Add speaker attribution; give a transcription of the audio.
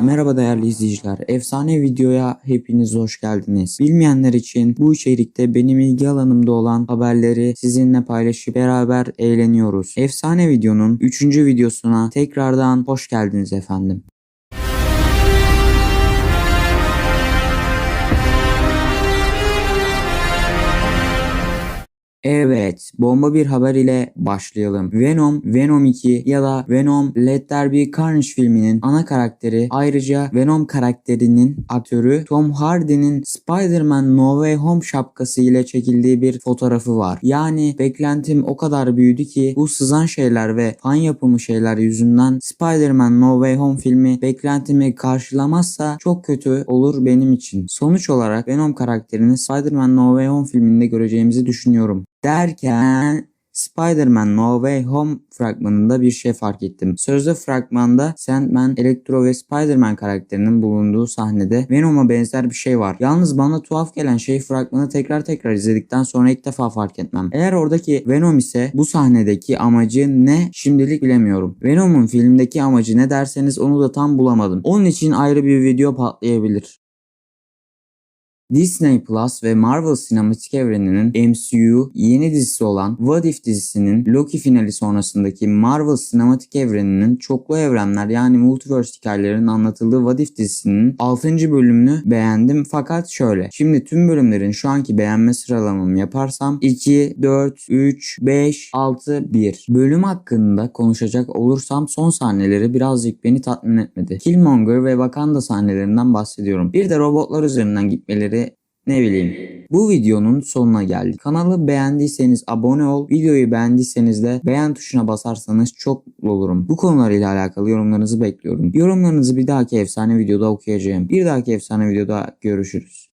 Speaker 1: Merhaba değerli izleyiciler. Efsane videoya hepiniz hoş geldiniz. Bilmeyenler için bu içerikte benim ilgi alanımda olan haberleri sizinle paylaşıp beraber eğleniyoruz. Efsane videonun 3. videosuna tekrardan hoş geldiniz efendim. Evet, bomba bir haber ile başlayalım. Venom, Venom 2 ya da Venom Let There Be Carnage filminin ana karakteri ayrıca Venom karakterinin aktörü Tom Hardy'nin Spider-Man No Way Home şapkası ile çekildiği bir fotoğrafı var. Yani beklentim o kadar büyüdü ki bu sızan şeyler ve fan yapımı şeyler yüzünden Spider-Man No Way Home filmi beklentimi karşılamazsa çok kötü olur benim için. Sonuç olarak Venom karakterini Spider-Man No Way Home filminde göreceğimizi düşünüyorum. Derken Spider-Man No Way Home fragmanında bir şey fark ettim. Sözde fragmanda Sandman, Electro ve Spider-Man karakterinin bulunduğu sahnede Venom'a benzer bir şey var. Yalnız bana tuhaf gelen şey fragmanı tekrar tekrar izledikten sonra ilk defa fark etmem. Eğer oradaki Venom ise bu sahnedeki amacı ne şimdilik bilemiyorum. Venom'un filmdeki amacı ne derseniz onu da tam bulamadım. Onun için ayrı bir video patlayabilir. Disney Plus ve Marvel sinematik evreninin MCU yeni dizisi olan What If dizisinin Loki finali sonrasındaki Marvel sinematik evreninin çoklu evrenler yani multiverse hikayelerinin anlatıldığı What If dizisinin 6. bölümünü beğendim fakat şöyle. Şimdi tüm bölümlerin şu anki beğenme sıralamamı yaparsam 2, 4, 3, 5, 6, 1. Bölüm hakkında konuşacak olursam son sahneleri birazcık beni tatmin etmedi. Killmonger ve Wakanda sahnelerinden bahsediyorum. Bir de robotlar üzerinden gitmeleri ne bileyim. Bu videonun sonuna geldik. Kanalı beğendiyseniz abone ol. Videoyu beğendiyseniz de beğen tuşuna basarsanız çok mutlu olurum. Bu konularıyla alakalı yorumlarınızı bekliyorum. Yorumlarınızı bir dahaki efsane videoda okuyacağım. Bir dahaki efsane videoda görüşürüz.